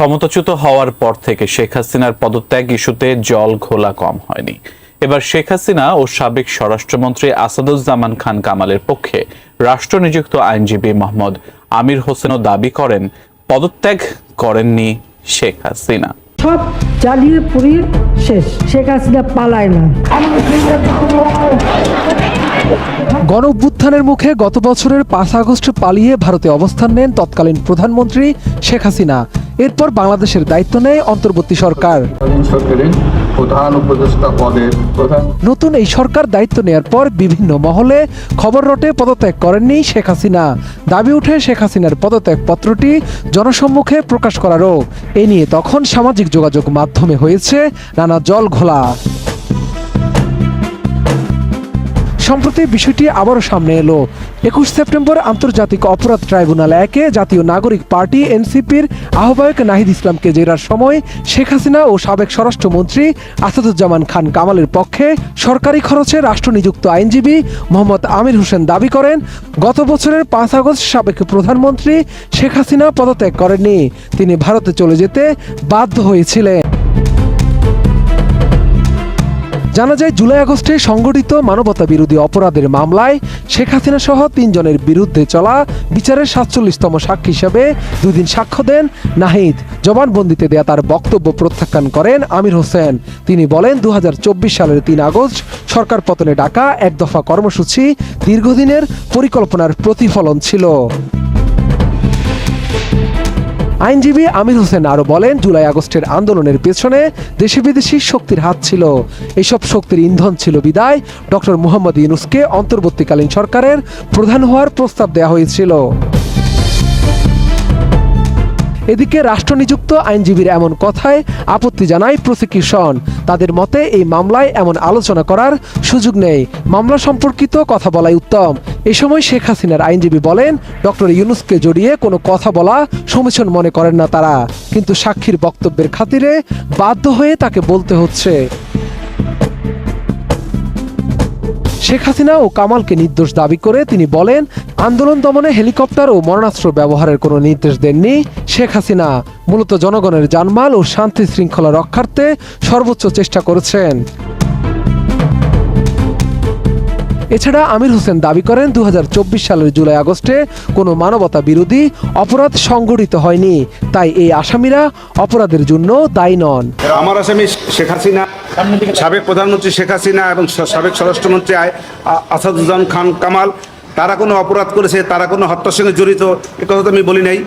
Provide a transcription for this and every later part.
ক্ষমতাচ্যুত হওয়ার পর থেকে শেখ হাসিনার পদত্যাগ ইস্যুতে জল ঘোলা কম হয়নি। এবার শেখ হাসিনা ও সাবেক স্বরাষ্ট্রমন্ত্রী আসাদুজ্জামান খান কামালের পক্ষে রাষ্ট্রনিযুক্ত আইনজীবী মোহাম্মদ আমির হোসেনও দাবি করেন, পদত্যাগ করেননি শেখ হাসিনা। সব জ্বালিয়ে পুড়িয়ে শেষ। শেখ হাসিনা পালায় না। গণ মুখে গত বছরের পাঁচ আগস্ট পালিয়ে ভারতে অবস্থান নেন তৎকালীন প্রধানমন্ত্রী শেখ হাসিনা। এরপর বাংলাদেশের দায়িত্ব নেয় অন্তর্বর্তী সরকার। প্রধান উপদেষ্টা পদের নতুন এই সরকার দায়িত্ব নেয়ার পর বিভিন্ন মহলে খবর রটে পদত্যাগ করেননি শেখ হাসিনা। দাবি উঠে শেখ হাসিনার পদত্যাগ পত্রটি জনসম্মুখে প্রকাশ করারও। এ নিয়ে তখন সামাজিক যোগাযোগ মাধ্যমে হয়েছে নানা জল ঘোলা সম্প্রতি বিষয়টি আবারও সামনে এলো। একুশ সেপ্টেম্বর আন্তর্জাতিক অপরাধ ট্রাইব্যুনাল একে জাতীয় নাগরিক পার্টি, এনসিপির আহ্বায়ক নাহিদ ইসলামকে জেরার সময় শেখ হাসিনা ও সাবেক স্বরাষ্ট্রমন্ত্রী আসাদুজ্জামান খান কামালের পক্ষে সরকারি খরচে রাষ্ট্রনিযুক্ত আইনজীবী মোহাম্মদ আমির হোসেন দাবি করেন, গত বছরের পাঁচ আগস্ট সাবেক প্রধানমন্ত্রী শেখ হাসিনা পদত্যাগ করেননি। তিনি ভারতে চলে যেতে বাধ্য হয়েছিলেন। জানা যায়, জুলাই আগস্টে সংগঠিত মানবতা বিরোধী অপরাধের মামলায় শেখ হাসিনা সহ তিনজনের বিরুদ্ধে চলা বিচারের সাতচল্লিশতম সাক্ষী হিসেবে দুদিন সাক্ষ্য দেন নাহিদ। জবানবন্দিতে দেয়া তার বক্তব্য প্রত্যাখ্যান করেন আমির হোসেন। তিনি বলেন দু হাজার চব্বিশ সালের তিন আগস্ট সরকার পতনে ডাকা এক দফা কর্মসূচি দীর্ঘদিনের পরিকল্পনার প্রতিফলন ছিল। আইনজীবী আমির হোসেন আরও বলেন, জুলাই আগস্টের আন্দোলনের পেছনে দেশি বিদেশি শক্তির হাত ছিল। এসব শক্তির ইন্ধন ছিল বিদায়। ডক্টর মুহাম্মদ ইউনুসকে অন্তর্বর্তীকালীন সরকারের প্রধান হওয়ার প্রস্তাব দেওয়া হয়েছিল। এদিকে রাষ্ট্রনিযুক্ত আইনজীবীর এমন কথায় আপত্তি জানায় প্রসিকিউশন। তাদের মতে, এই মামলায় এমন আলোচনা করার সুযোগ নেই। মামলা সম্পর্কিত কথা বলাই উত্তম। এ সময় শেখ হাসিনার আইনজীবী বলেন, ডক্টর ইউনুসকে জড়িয়ে কোনো কথা বলা সমীচন মনে করেন না তারা। কিন্তু সাক্ষীর বক্তব্যের খাতিরে বাধ্য হয়ে তাকে বলতে হচ্ছে। শেখ হাসিনা ও কামালকে নির্দোষ দাবি করে তিনি বলেন, আন্দোলন দমনে হেলিকপ্টার ও মরণাস্ত্র ব্যবহারের কোনো নির্দেশ দেননি শেখ হাসিনা। মূলত জনগণের জানমাল ও শান্তি শৃঙ্খলা রক্ষার্থে সর্বোচ্চ চেষ্টা করেছেন। এছাড়া আমির হোসেন দাবি করেন দু হাজার চব্বিশ সালের জুলাই আগস্টে কোনো মানবতা বিরোধী অপরাধ সংগঠিত হয়নি। তাই এই আসামিরা অপরাধের জন্য দায়ী নন। আমার আসামি শেখ হাসিনা, সাবেক প্রধানমন্ত্রী শেখ হাসিনা এবং সাবেক স্বরাষ্ট্রমন্ত্রী আই- আ- আসাদুজ্জামান খান কামাল, তারা কোনো অপরাধ করেছে, তারা কোনো হত্যার সঙ্গে জড়িত, এ কথা তো আমি বলি নাই।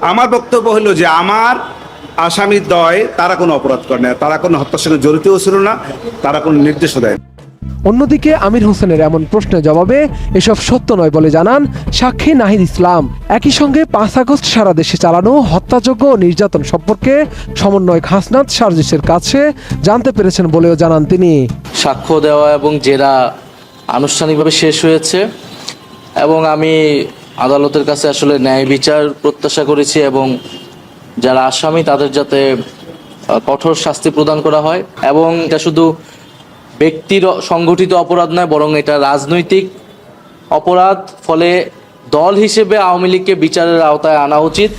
আমার বক্তব্য হলো যে আমার আসামির দয় তারা কোনো অপরাধ করে না তারা কোনো হত্যার সঙ্গে জড়িতও ছিল না, তারা কোনো নির্দেশও দেয়। অন্যদিকে আমির হোসেনের এমন প্রশ্নের জবাবে এসব সত্য নয় বলে জানান সাক্ষী নাহিদ ইসলাম। একই সঙ্গে পাঁচ আগস্ট সারা দেশে চালানো হত্যাযোগ্য ও নির্যাতন সম্পর্কে সমন্বয়ক হাসনাত সার্জিসের কাছে জানতে পেরেছেন বলেও জানান তিনি। সাক্ষ্য দেওয়া এবং জেরা আনুষ্ঠানিকভাবে শেষ হয়েছে এবং আমি আদালতের কাছে আসলে ন্যায় বিচার প্রত্যাশা করেছি এবং যারা আসামি তাদের যাতে কঠোর শাস্তি প্রদান করা হয় এবং এটা শুধু ব্যক্তির সংগঠিত অপরাধ নয়, বরং এটা রাজনৈতিক অপরাধ। ফলে দল হিসেবে আওয়ামী লীগকে বিচারের আওতায় আনা উচিত।